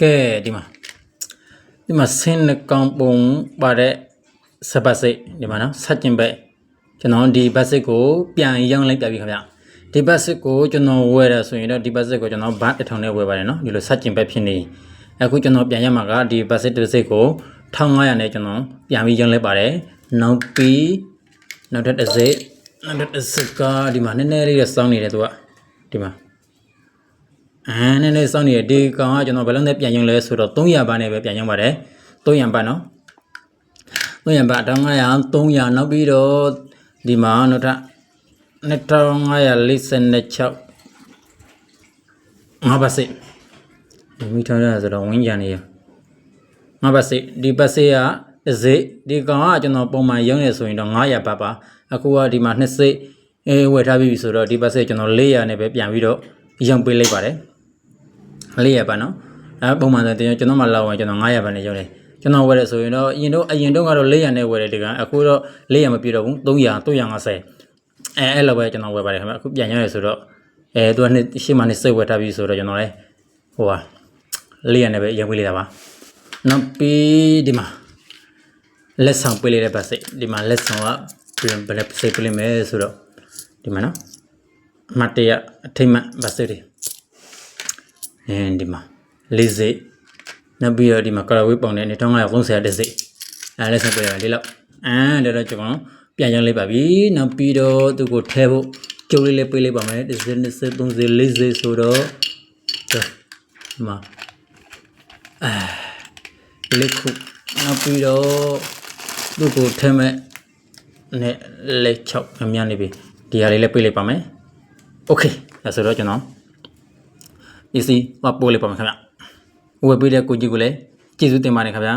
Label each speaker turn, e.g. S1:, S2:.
S1: ကဲဒီမှာဒီမှာဆင်းနှကောင်ပုံပါတဲ့စပတ်စိတ်ဒီမှာနော်ဆက်ကျင်ပဲကျွန်တော်ဒီဘတ်စစ်ကိုပြန်ရောင်းလိုက်ပြပြီခင်ဗျဒီဘတ်စစ်ကိုကျွန်တော်ဝယ်ရဆိုရင်တော့ဒီဘတ်စစ်ကိုကျွန်တော်ဘတ်တစ်ထောင်နဲ့ဝယ်ပါတယ်နော်ဒီလိုဆက်ကျင်ပဲဖြစ်နေအခုကျွန်တော်ပြန်ရမှာကဒီဘတ်စစ်တစ်စိတ်ကို1500နဲ့ကျွန်တော်ပြန်ပြီးရောင်းလိုက်ပါတယ်နောက်ပြီးနောက်ထပ်တစ်စိတ်နောက်ထပ်တစ်စိတ်ကဒီမှာနည်းနည်းလေးတော့စောင်းနေတယ်သူကဒီမှာ အဲနည်းနည်းစောင့်နေတယ်ဒီကောင်ကကျွန်တော်ဘယ်လုံးနဲ့ပြန်ရုံလဲဆိုတော့300ဘတ်နဲ့ပဲပြန်ရုံပါတယ်300ဘတ်နော်300ဘတ်1500 300နောက်ပြီးတော့ဒီမှာနောက်ထပ်2546ငါးဘတ်စိဒီမိထားရဆိုတော့ဝင်းကြံနေရငါးဘတ်စိဒီဘတ်စိကတစ်စိဒီကောင်ကကျွန်တော်ပုံမှန်ရုံနေဆိုရင်တော့900ဘတ်ပါအခုကဒီမှာနှစ်စိအဲဝယ်ထားပြီဆိုတော့ဒီဘတ်စိကျွန်တော်400နဲ့ပဲပြန်ပြီးတော့ရုံပေးလိုက်ပါတယ် လေးရပါနော်အဲပုံမှန်ဆိုတင်ကျွန်တော်မှလောက်ဝင်ကျွန်တော်900ပါနဲ့ရောက်တယ်ကျွန်တော်ဝယ်ရဆိုရင်တော့အရင်တော့အရင်တော့ကတော့400နဲ့ဝယ်တယ်ဒီကအခုတော့400မပြည့်တော့ဘူး300 350အဲအဲ့လိုပဲကျွန်တော်ဝယ်ပါတယ်ခင်ဗျအခုပြန်ရရဆိုတော့အဲသူကနှစ်ရှေ့မှာနှစ်စိတ်ဝယ်ထားပြီဆိုတော့ကျွန်တော်လည်းဟိုပါ400နဲ့ပဲရုံပေးလိုက်တာပါနောက်ပြီးဒီမှာလက်ဆောင်ပေးလိုက်တဲ့ပတ်စိတ်ဒီမှာလက်ဆောင်ကပြန်ဘယ်လက်စိတ်ပေးလိုက်မယ်ဆိုတော့ဒီမှာနော်အမတ်တရအထိမ့်မှတ်ပတ်စိတ်တွေ အင်းဒီမှာလေးစိတ်နောက်ပြီးတော့ဒီမှာကရာဝေးပုံနဲ့2530တဲ့စိတ်အဲလက်ဆက်ပြရလေးလောက်အမ်ဒါတော့ကျွန်တော်ပြန်ရင်းလေးပါပြီနောက်ပြီးတော့သူကိုထဲဖို့ကျုပ်လေးလေးပေးလိုက်ပါမယ်တစ်စိတ်နှစ်စိတ်သုံးစိတ်လေးစိတ်ဆိုတော့ဒီမှာအဲလေးခုနောက်ပြီးတော့သူကိုထဲမဲ့နဲ့လက်6အများနေပြီဒီဟာလေးလည်းပေးလိုက်ပါမယ်โอเคဒါဆိုတော့ကျွန်တော် ပစ္စည်းမပို့လိုက်ပါမယ်ခင်ဗျဝယ်ပေးတဲ့ကိုကြီးကိုလည်းကျေးဇူးတင်ပါတယ်ခင်ဗျာ